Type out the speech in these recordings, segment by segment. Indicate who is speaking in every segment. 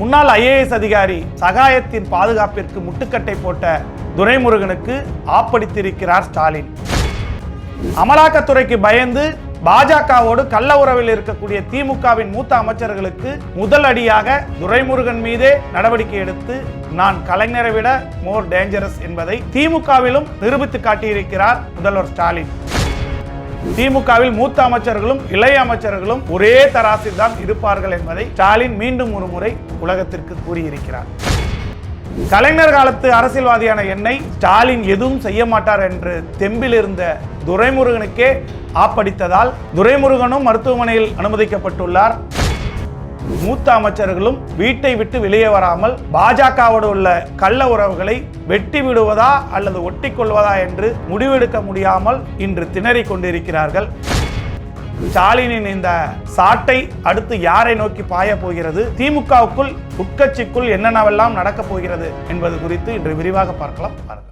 Speaker 1: முன்னாள் ஐஏஎஸ் அதிகாரி சகாயத்தின் பாதுகாப்பிற்கு முட்டுக்கட்டை போட்ட துரைமுருகனுக்கு ஆப்படித்திருக்கிறார் ஸ்டாலின். அமலாக்கத்துறைக்கு பயந்து பாஜகவோடு கள்ள உறவில் இருக்கக்கூடிய திமுகவின் மூத்த அமைச்சர்களுக்கு முதல் அடியாக துரைமுருகன் மீதே நடவடிக்கை எடுத்து நான் கலைஞரை விட மோர் டேஞ்சரஸ் என்பதை திமுகவிலும் நிரூபித்து காட்டியிருக்கிறார் முதல்வர் ஸ்டாலின். திமுகவில் மூத்த அமைச்சர்களும் இளைய அமைச்சர்களும் ஒரே தராசில் தான் இருப்பார்கள் என்பதை ஸ்டாலின் மீண்டும் ஒரு முறை உலகத்திற்கு கூறியிருக்கிறார். கலைஞர் காலத்து அரசியல்வாதியான என்னை ஸ்டாலின் எதுவும் செய்ய மாட்டார் என்று தெம்பில் இருந்த துரைமுருகனுக்கே ஆப்படித்ததால் துரைமுருகனும் மருத்துவமனையில் அனுமதிக்கப்பட்டுள்ளார். மூத்த அமைச்சர்களும் வீட்டை விட்டு வெளியே வராமல் பாஜகவோடு உள்ள கள்ள உறவுகளை வெட்டி விடுவதா அல்லது ஒட்டி கொள்வதா என்று முடிவெடுக்க முடியாமல் இன்று திணறிக் கொண்டிருக்கிறார்கள். ஸ்டாலினின் இந்த சாட்டை அடுத்து யாரை நோக்கி பாய போகிறது? திமுகவுக்குள் உட்கட்சிக்குள் என்னென்னவெல்லாம் நடக்கப் போகிறது என்பது குறித்து இன்று விரிவாக பார்க்கலாம். பாருங்கள்.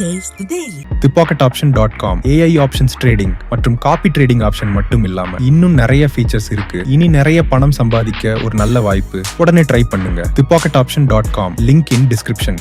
Speaker 2: Daily.
Speaker 3: The pocket dot com AI options trading மற்றும் காப்பி ட்ரேடிங் ஆப்ஷன் மட்டும் இல்லாம இன்னும் நிறைய ஃபீச்சர்ஸ் இருக்கு. இனி நிறைய பணம் சம்பாதிக்க ஒரு நல்ல வாய்ப்பு. உடனே ட்ரை பண்ணுங்க. The pocket option dot com link in description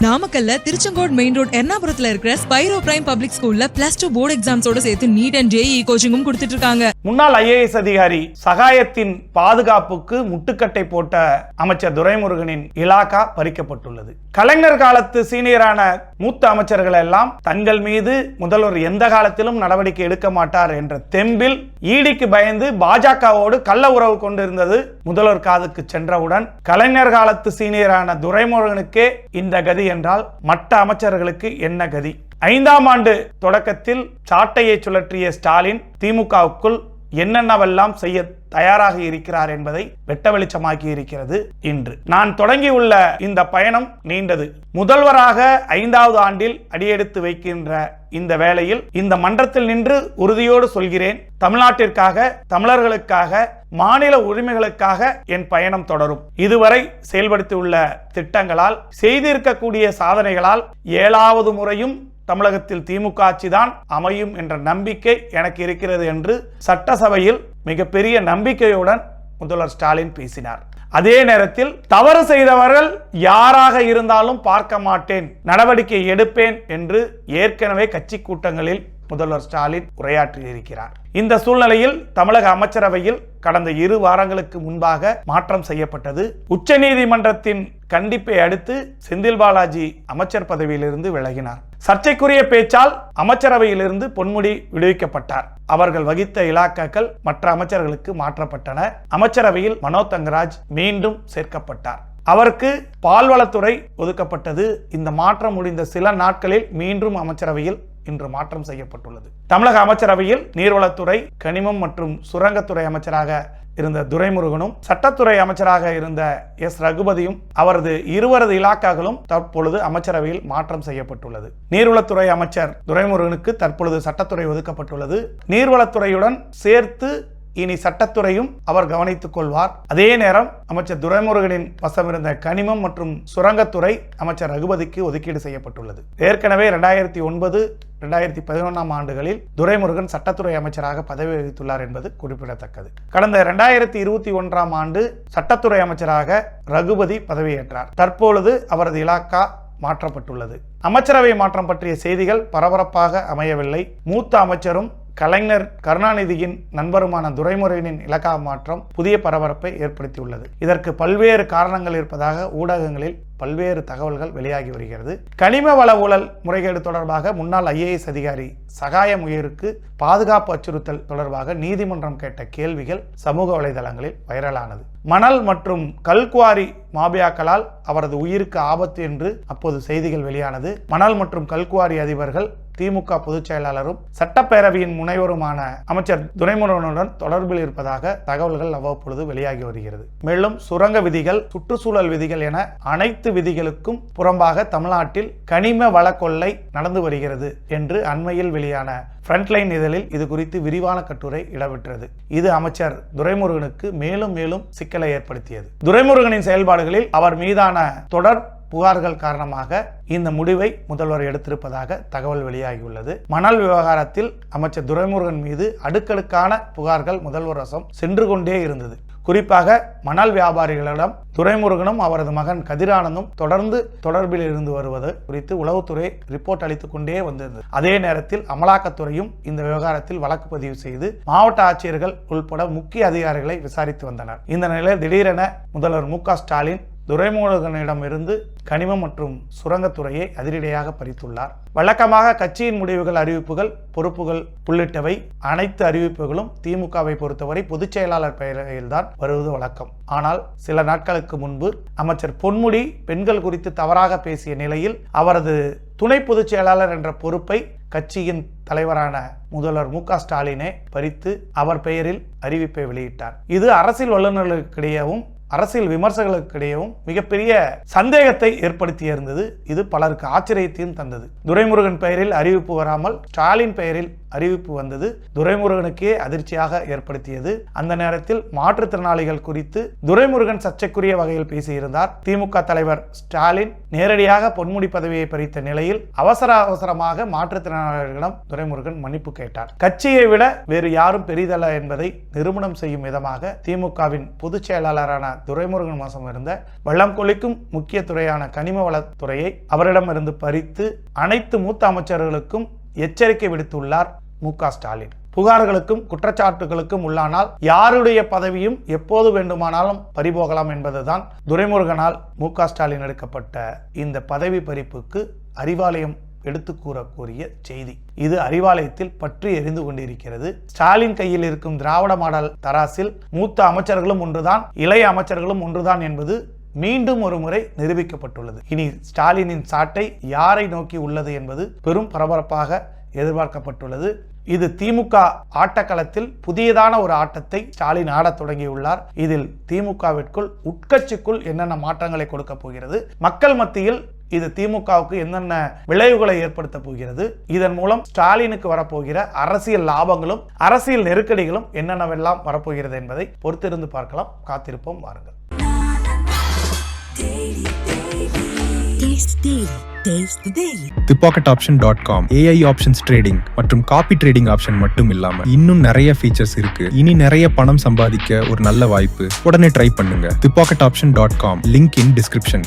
Speaker 4: நாமக்கல்ல திருச்செங்கோடு மெயின் ரோட் எர்ணாபுரத்துல இருக்கிற ஸ்பைரோ பிரைம் பப்ளிக் ஸ்கூல்ல பிளஸ் டூ போர்டு எக்ஸாம்ஸோட சேர்த்து நீட் அண்ட் ஜேஇ கோச்சிங்கும் கொடுத்துட்டு இருக்காங்க.
Speaker 1: முன்னாள் ஐஏஎஸ் அதிகாரி சகாயத்தின் பாதுகாப்புக்கு முட்டுக்கட்டை போட்ட அமைச்சர் துரைமுருகனின் இலாக்கா பறிக்கப்பட்டுள்ளது. கலைஞர் காலத்து சீனியரான மூத்த அமைச்சர்கள் எல்லாம் தங்கள் மீது முதல்வர் எந்த காலத்திலும் நடவடிக்கை எடுக்க மாட்டார் என்ற தெம்பில் ஈடிக்கு பயந்து பாஜகவோடு கள்ள உறவு கொண்டிருந்தது முதல்வர் காதுக்கு சென்றவுடன் கலைஞர் காலத்து சீனியரான துரைமுருகனுக்கே இந்த கதி என்றால் மற்ற அமைச்சர்களுக்கு என்ன கதி? ஐந்தாம் ஆண்டு தொடக்கத்தில் சாட்டையை சுழற்றிய ஸ்டாலின் திமுகவுக்குள் என்னென்னவெல்லாம் செய்ய தயாராக இருக்கிறார் என்பதை வெட்ட வெளிச்சமாக்கி இருக்கிறது இன்று. நான் தொடங்கியுள்ள இந்த பயணம் நீண்டது. முதல்வராக ஐந்தாவது ஆண்டில் அடியெடுத்து வைக்கின்ற இந்த வேளையில் இந்த மன்றத்தில் நின்று உறுதியோடு சொல்கிறேன் தமிழ்நாட்டிற்காக தமிழர்களுக்காக மாநில உரிமைகளுக்காக என் பயணம் தொடரும். இதுவரை செயல்படுத்தியுள்ள திட்டங்களால் செய்திருக்கக்கூடிய சாதனைகளால் ஏழாவது முறையும் தமிழகத்தில் திமுக ஆட்சிதான் அமையும் என்ற நம்பிக்கை எனக்கு இருக்கிறது என்று சட்டசபையில் மிகப்பெரிய நம்பிக்கையுடன் முதல்வர் ஸ்டாலின் பேசினார். அதே நேரத்தில் தவறு செய்தவர்கள் யாராக இருந்தாலும் பார்க்க மாட்டேன். நடவடிக்கை எடுப்பேன் என்று ஏற்கனவே கட்சி கூட்டங்களில் முதல்வர் ஸ்டாலின் உரையாற்றியிருக்கிறார். இந்த சூழ்நிலையில் தமிழக அமைச்சரவையில் கடந்த இரு வாரங்களுக்கு முன்பாக மாற்றம் செய்யப்பட்டது. உச்சநீதிமன்றத்தின் கண்டிப்பை அடுத்து செந்தில் பாலாஜி அமைச்சர் பதவியிலிருந்து விலகினார். சர்ச்சைக்குரிய பேச்சால் அமைச்சரவையிலிருந்து பொன்முடி விடுவிக்கப்பட்டார். அவர்கள் வகித்த இலாக்காக்கள் மற்ற அமைச்சர்களுக்கு மாற்றப்பட்டன. அமைச்சரவையில் மனோ தங்கராஜ் மீண்டும் சேர்க்கப்பட்டார். அவருக்கு பால்வளத்துறை ஒதுக்கப்பட்டது. இந்த மாற்றம் முடிந்த சில நாட்களில் மீண்டும் அமைச்சரவையில் இன்று மாற்றம் செய்யப்பட்டுள்ளது. தமிழக அமைச்சரவையில் நீர்வளத்துறை கனிமம் மற்றும் சுரங்கத்துறை அமைச்சராக இருந்த துரைமுருகனும் சட்டத்துறை அமைச்சராக இருந்த எஸ். ரகுபதியும் அவரது இருவரது இலாக்காக்களும் தற்பொழுது அமைச்சரவையில் மாற்றம் செய்யப்பட்டுள்ளது. நீர்வளத்துறை அமைச்சர் துரைமுருகனுக்கு தற்பொழுது சட்டத்துறை ஒதுக்கப்பட்டுள்ளது. நீர்வளத்துறையுடன் சேர்த்து இனி சட்டத்துறையும் அவர் கவனித்துக் கொள்வார். அதே நேரம் அமைச்சர் துரைமுருகனின் வசம் இருந்த கனிமம் மற்றும் சுரங்கத்துறை அமைச்சர் ரகுபதிக்கு ஒதுக்கீடு செய்யப்பட்டுள்ளது. ஏற்கனவே இரண்டாயிரத்தி ஒன்பது இரண்டாயிரத்தி பதினொன்றாம் ஆண்டுகளில் துரைமுருகன் சட்டத்துறை அமைச்சராக பதவி வகித்துள்ளார் என்பது குறிப்பிடத்தக்கது. கடந்த இரண்டாயிரத்தி இருபத்தி ஒன்றாம் ஆண்டு சட்டத்துறை அமைச்சராக ரகுபதி பதவியேற்றார். தற்பொழுது அவரது இலாக்கா மாற்றப்பட்டுள்ளது. அமைச்சரவை மாற்றம் பற்றிய செய்திகள் பரபரப்பாக அமையவில்லை. மூத்த அமைச்சரும் கலைஞர் கருணாநிதியின் நண்பருமான துரைமுருகனின் இலக்கா மாற்றம் புதிய பரபரப்பை ஏற்படுத்தியுள்ளது. இதற்கு பல்வேறு காரணங்கள் இருப்பதாக ஊடகங்களில் பல்வேறு தகவல்கள் வெளியாகி வருகிறது. கனிம வள ஊழல் முறைகேடு தொடர்பாக முன்னாள் ஐஏஎஸ் அதிகாரி சகாயம் உயிருக்கு பாதுகாப்பு அச்சுறுத்தல் தொடர்பாக நீதிமன்றம் கேட்ட கேள்விகள் சமூக வலைதளங்களில் வைரலானது. மணல் மற்றும் கல்குவாரி மாபியாக்களால் அவரது உயிருக்கு ஆபத்து என்று அப்போது செய்திகள் வெளியானது. மணல் மற்றும் கல்குவாரி அதிபர்கள் திமுக பொதுச் செயலாளரும் சட்டப்பேரவையின் முனைவருமான அமைச்சர் துரைமுருகனுடன் தொடர்பில் இருப்பதாக தகவல்கள் அவ்வப்பொழுது வெளியாகி வருகிறது. மேலும் சுரங்க விதிகள் சுற்றுச்சூழல் விதிகள் என அனைத்து விதிகளுக்கும் புறம்பாக தமிழ்நாட்டில் கனிம வள கொள்ளை நடந்து வருகிறது என்று அண்மையில் வெளியான ஃப்ரண்ட்லைன் இதழில் இது குறித்து விரிவான கட்டுரை இடம்பெற்றது. இது அமைச்சர் துரைமுருகனுக்கு மேலும் மேலும் சிக்கலை ஏற்படுத்தியது. துரைமுருகனின் செயல்பாடுகளில் அவர் மீதான தொடர் புகார்கள் காரணமாக இந்த முடிவை முதல்வர் எடுத்திருப்பதாக தகவல் வெளியாகியுள்ளது. மணல் விவகாரத்தில் அமைச்சர் துரைமுருகன் மீது அடுக்கடுக்கான புகார்கள் முதல்வர் வசம் சென்று கொண்டே இருந்தது. குறிப்பாக மணல் வியாபாரிகளிடம் துரைமுருகனும் அவரது மகன் கதிரானந்தும் தொடர்ந்து தொடர்பில் இருந்து வருவது குறித்து உளவுத்துறை ரிப்போர்ட் அளித்துக் கொண்டே வந்திருந்தது அதே நேரத்தில் அமலாக்கத்துறையும் இந்த விவகாரத்தில் வழக்கு பதிவு செய்து மாவட்ட ஆட்சியர்கள் உள்பட முக்கிய அதிகாரிகளை விசாரித்து வந்தனர். இந்த நிலையில் திடீரென முதல்வர் மு ஸ்டாலின் துரைமுருகனிடமிருந்து கனிமம் மற்றும் சுரங்கத்துறையை அதிரடியாக பறித்துள்ளார். வழக்கமாக கட்சியின் முடிவுகள் அறிவிப்புகள் பொறுப்புகள் உள்ளிட்டவை அனைத்து அறிவிப்புகளும் திமுகவை பொறுத்தவரை பொதுச் செயலாளர் பெயரில்தான் வருவது வழக்கம். ஆனால் சில நாட்களுக்கு முன்பு அமைச்சர் பொன்முடி பெண்கள் குறித்து தவறாக பேசிய நிலையில் அவரது துணை பொதுச் செயலாளர் என்ற பொறுப்பை கட்சியின் தலைவரான முதல்வர் மு ஸ்டாலினே பறித்து அவர் பெயரில் அறிவிப்பை வெளியிட்டார். இது அரசியல் வல்லுநர்களுக்கிடையேவும் அரசியல் விமர்சகர்களுக்கிடையேவும் மிகப்பெரிய சந்தேகத்தை ஏற்படுத்தி இருந்தது இது பலருக்கு ஆச்சரியத்தையும் தந்தது. துரைமுருகன் பெயரில் அறிவிப்பு வராமல் ஸ்டாலின் பெயரில் அறிவிப்பு வந்தது. துரைமுருகனுக்கே அதிர்ச்சியாக ஏற்படுத்தியது. அந்த நேரத்தில் மாற்றுத்திறனாளிகள் குறித்து துரைமுருகன் சர்ச்சைக்குரிய வகையில் பேசியிருந்தார். திமுக தலைவர் ஸ்டாலின் நேரடியாக பொன்முடி பதவியை பறித்த நிலையில் அவசர அவசரமாக மாற்றுத்திறனாளிகளிடம் துரைமுருகன் மன்னிப்பு கேட்டார். கட்சியை விட வேறு யாரும் பெரிதல்ல என்பதை நிறுவனம் செய்யும் விதமாக திமுகவின் பொதுச் செயலாளரான துரைமுருகன் மாசம் இருந்த வெள்ளம் கொளிக்கும் முக்கிய துறையான கனிம வளத்துறையை அவரிடமிருந்து பறித்து அனைத்து மூத்த அமைச்சர்களுக்கும் எச்சரிக்கை விடுத்துள்ளார் மு ஸ்டாலின். புகார்களுக்கும் குற்றச்சாட்டுகளுக்கும் உள்ளானால் யாருடைய பதவியும் எப்போது வேண்டுமானாலும் பறிபோகலாம் என்பதுதான் துரைமுருகனால் மு ஸ்டாலின் எடுக்கப்பட்ட இந்த பதவி பறிப்புக்கு அறிவாலயம் எடுத்து கூறக்கூடிய செய்தி. இது அறிவாலயத்தில் பற்றி எரிந்து கொண்டிருக்கிறது. ஸ்டாலின் கையில் இருக்கும் திராவிட மாடல் தராசில் மூத்த அமைச்சர்களும் ஒன்றுதான் இளைய அமைச்சர்களும் ஒன்றுதான் என்பது மீண்டும் ஒரு முறை நிரூபிக்கப்பட்டுள்ளது. இனி ஸ்டாலினின் சாட்டை யாரை நோக்கி உள்ளது என்பது பெரும் பரபரப்பாக எதிர்பார்க்கப்பட்டுள்ளது. இது திமுக ஆட்டக்களத்தில் புதியதான ஒரு ஆட்டத்தை ஸ்டாலின் ஆடத் தொடங்கியுள்ளார். இதில் திமுகவிற்குள் உட்கட்சிக்குள் என்னென்ன மாற்றங்களை கொடுக்க போகிறது? மக்கள் மத்தியில் இது திமுகவுக்கு என்னென்ன விளைவுகளை ஏற்படுத்த போகிறது? இதன் மூலம் ஸ்டாலினுக்கு வரப்போகிற அரசியல் லாபங்களும் அரசியல் நெருக்கடிகளும் என்னென்னவெல்லாம் வரப்போகிறது என்பதை பொறுத்திருந்து பார்க்கலாம். காத்திருப்போம் வாருங்கள்.
Speaker 3: The pocket option dot com AI options trading மற்றும் காப்பி ட்ரேடிங் ஆப்ஷன் மட்டும் இல்லாம இன்னும் நிறைய ஃபீச்சர்ஸ் இருக்கு. இனி நிறைய பணம் சம்பாதிக்க ஒரு நல்ல வாய்ப்பு. உடனே ட்ரை பண்ணுங்க. The pocket option dot com link in description